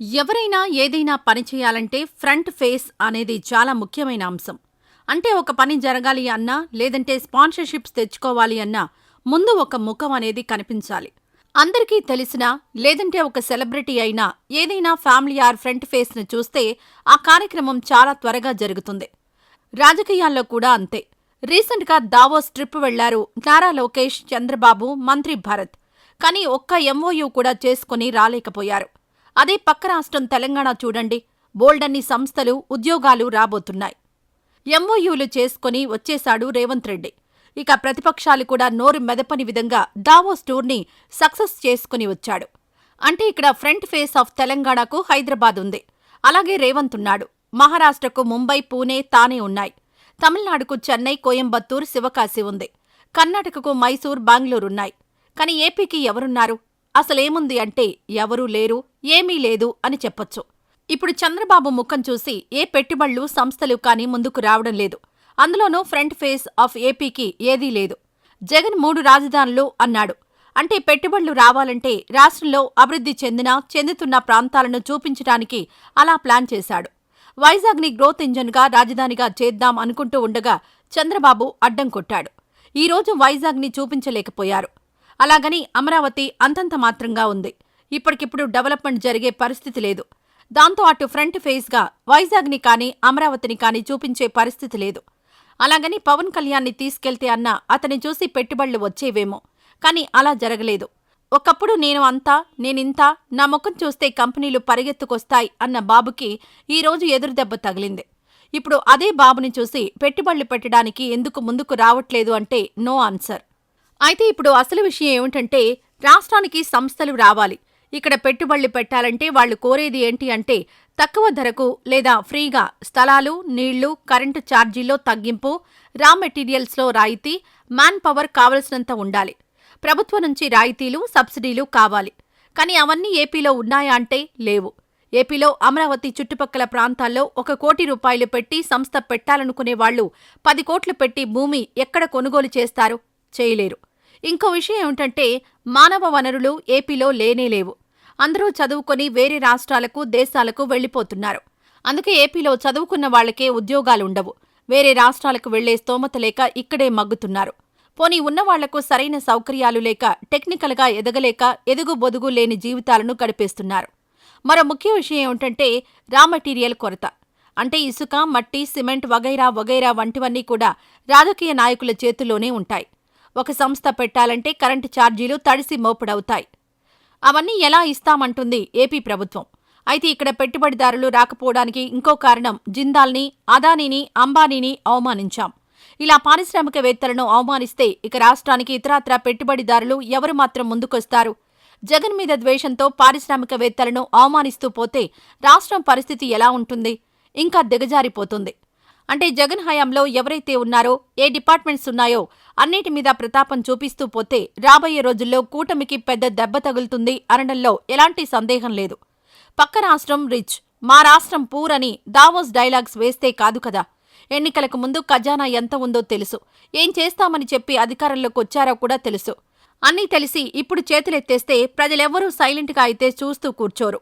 ఎవరైనా ఏదైనా పని చేయాలంటే ఫ్రంట్ ఫేస్ అనేది చాలా ముఖ్యమైన అంశం. అంటే ఒక పని జరగాలి అన్నా లేదంటే స్పాన్సర్షిప్స్ తెచ్చుకోవాలి అన్నా ముందు ఒక ముఖం అనేది కనిపించాలి. అందరికీ తెలిసిన లేదంటే ఒక సెలబ్రిటీ అయినా ఏదైనా ఫ్యామిలీ ఆర్ ఫ్రంట్ ఫేస్ను చూస్తే ఆ కార్యక్రమం చాలా త్వరగా జరుగుతుంది. రాజకీయాల్లో కూడా అంతే. రీసెంట్గా దావోస్ ట్రిప్ వెళ్ళారు నారా లోకేష్ చంద్రబాబు మంత్రి భరత్. కానీ ఒక్క ఎంఓయూ కూడా చేసుకుని రాలేకపోయారు. అదే పక్క రాష్ట్రం తెలంగాణ చూడండి. బోల్డన్ని సంస్థలు ఉద్యోగాలు రాబోతున్నాయి. ఎంఓయూలు చేసుకుని వచ్చేశాడు రేవంత్ రెడ్డి. ఇక ప్రతిపక్షాలు కూడా నోరు మెదపని విధంగా దావోస్ టూర్ని సక్సెస్ చేసుకుని వచ్చాడు. అంటే ఇక్కడ ఫ్రంట్ ఫేస్ ఆఫ్ తెలంగాణకు హైదరాబాద్ ఉంది. అలాగే రేవంత్ ఉన్నాడు. మహారాష్ట్రకు ముంబై పూణే తానే ఉన్నాయి. తమిళనాడుకు చెన్నై కోయంబత్తూర్ శివకాశి ఉంది. కర్ణాటకకు మైసూర్ బెంగళూరున్నాయి కానీ ఏపీకి ఎవరున్నారు? అసలేముంది అంటే ఎవరూ లేరు ఏమీ లేదు అని చెప్పొచ్చు. ఇప్పుడు చంద్రబాబు ముఖం చూసి ఏ పెట్టుబడులు సంస్థలు కానీ ముందుకు రావడం లేదు. అందులోనూ ఫ్రంట్ ఫేస్ ఆఫ్ ఏపీకి ఏదీ లేదు. జగన్ మూడు రాజధానులు అన్నాడు. అంటే పెట్టుబడులు రావాలంటే రాష్ట్రంలో అభివృద్ధి చెందిన చెందుతున్న ప్రాంతాలను చూపించడానికి అలా ప్లాన్ చేశాడు. వైజాగ్ని గ్రోత్ ఇంజన్గా రాజధానిగా చేద్దాం అనుకుంటూ ఉండగా చంద్రబాబు అడ్డం కొట్టాడు. ఈరోజు వైజాగ్ని చూపించలేకపోయారు. అలాగని అమరావతి అంతంత మాత్రంగా ఉంది. ఇప్పటికిప్పుడు డెవలప్మెంట్ జరిగే పరిస్థితి లేదు. దాంతో అటు ఫ్రంట్ ఫేస్గా వైజాగ్ని కానీ అమరావతిని కానీ చూపించే పరిస్థితి లేదు. అలాగని పవన్ కళ్యాణ్ని తీసుకెళ్తే అన్న అతని చూసి పెట్టుబడులు వచ్చేవేమో. కానీ అలా జరగలేదు. ఒకప్పుడు నేను అంతా నేనింత నా ముఖం చూస్తే కంపెనీలు పరిగెత్తుకొస్తాయి అన్న బాబుకి ఈరోజు ఎదురుదెబ్బ తగిలింది. ఇప్పుడు అదే బాబుని చూసి పెట్టుబడులు పెట్టడానికి ఎందుకు ముందుకు రావట్లేదు అంటే నో ఆన్సర్. అయితే ఇప్పుడు అసలు విషయం ఏమిటంటే రాష్ట్రానికి సంస్థలు రావాలి. ఇక్కడ పెట్టుబడులు పెట్టాలంటే వాళ్ళు కోరేది ఏంటి అంటే తక్కువ ధరకు లేదా ఫ్రీగా స్థలాలు నీళ్ళు కరెంటు ఛార్జీల్లో తగ్గింపు రా మెటీరియల్స్లో రాయితీ మ్యాన్ పవర్ కావలసినంత ఉండాలి. ప్రభుత్వం నుంచి రాయితీలు సబ్సిడీలు కావాలి. కానీ అవన్నీ ఏపీలో ఉన్నాయా అంటే లేవు. ఏపీలో అమరావతి చుట్టుపక్కల ప్రాంతాల్లో ఒక కోటి రూపాయలు పెట్టి సంస్థ పెట్టాలనుకునే వాళ్ళు పది కోట్లు పెట్టి భూమి ఎక్కడ కొనుగోలు చేస్తారు? చేయలేరు. ఇంకో విషయం ఏమిటంటే మానవ వనరులు ఏపీలో లేనేలేవు అందరూ చదువుకొని వేరే రాష్ట్రాలకు దేశాలకు వెళ్ళిపోతున్నారు అందుకే ఏపీలో చదువుకున్న వాళ్ళకే ఉద్యోగాలుండవు. వేరే రాష్ట్రాలకు వెళ్ళే స్తోమత లేక ఇక్కడే మగ్గుతున్నారు. పోనీ ఉన్నవాళ్ళకు సరైన సౌకర్యాలు లేక టెక్నికల్గా ఎదగలేక ఎదుగు బొదుగు లేని జీవితాలను గడిపేస్తున్నారు. మరో ముఖ్య విషయం ఏమిటంటే రా మెటీరియల్ కొరత. అంటే ఇసుక మట్టి సిమెంట్ వగైరా వగైరా వంటివన్నీ కూడా రాజకీయ నాయకుల చేతుల్లోనే ఉంటాయి. ఒక సంస్థ పెట్టాలంటే కరెంటు ఛార్జీలు తడిసి మోపుడవుతాయి. అవన్నీ ఎలా ఇస్తామంటుంది ఏపీ ప్రభుత్వం. అయితే ఇక్కడ పెట్టుబడిదారులు రాకపోవడానికి ఇంకో కారణం జిందాల్ని అదానీని అంబానీని అవమానించాం. ఇలా పారిశ్రామికవేత్తలను అవమానిస్తే ఇక రాష్ట్రానికి ఇతరాత్రా పెట్టుబడిదారులు ఎవరు మాత్రం ముందుకొస్తారు? జగన్ మీద ద్వేషంతో పారిశ్రామికవేత్తలను అవమానిస్తూ పోతే రాష్ట్రం పరిస్థితి ఎలా ఉంటుంది? ఇంకా దిగజారిపోతుంది. అంటే జగన్ హయాంలో ఎవరైతే ఉన్నారో ఏ డిపార్ట్మెంట్స్ ఉన్నాయో అన్నిటి మీద ప్రతాపం చూపిస్తూ పోతే రాబోయే రోజుల్లో కూటమికి పెద్ద దెబ్బ తగులుతుంది అనడంలో ఎలాంటి సందేహం లేదు. పక్క రాష్ట్రం రిచ్ మా రాష్ట్రం పూర్ అని దావోస్ డైలాగ్స్ వేస్తే కాదు కదా. ఎన్నికలకు ముందు ఖజానా ఎంత ఉందో తెలుసు. ఏం చేస్తామని చెప్పి అధికారంలోకి వచ్చారో కూడా తెలుసు. అన్నీ తెలిసి ఇప్పుడు చేతులెత్తేస్తే ప్రజలెవ్వరూ సైలెంట్గా అయితే చూస్తూ కూర్చోరు.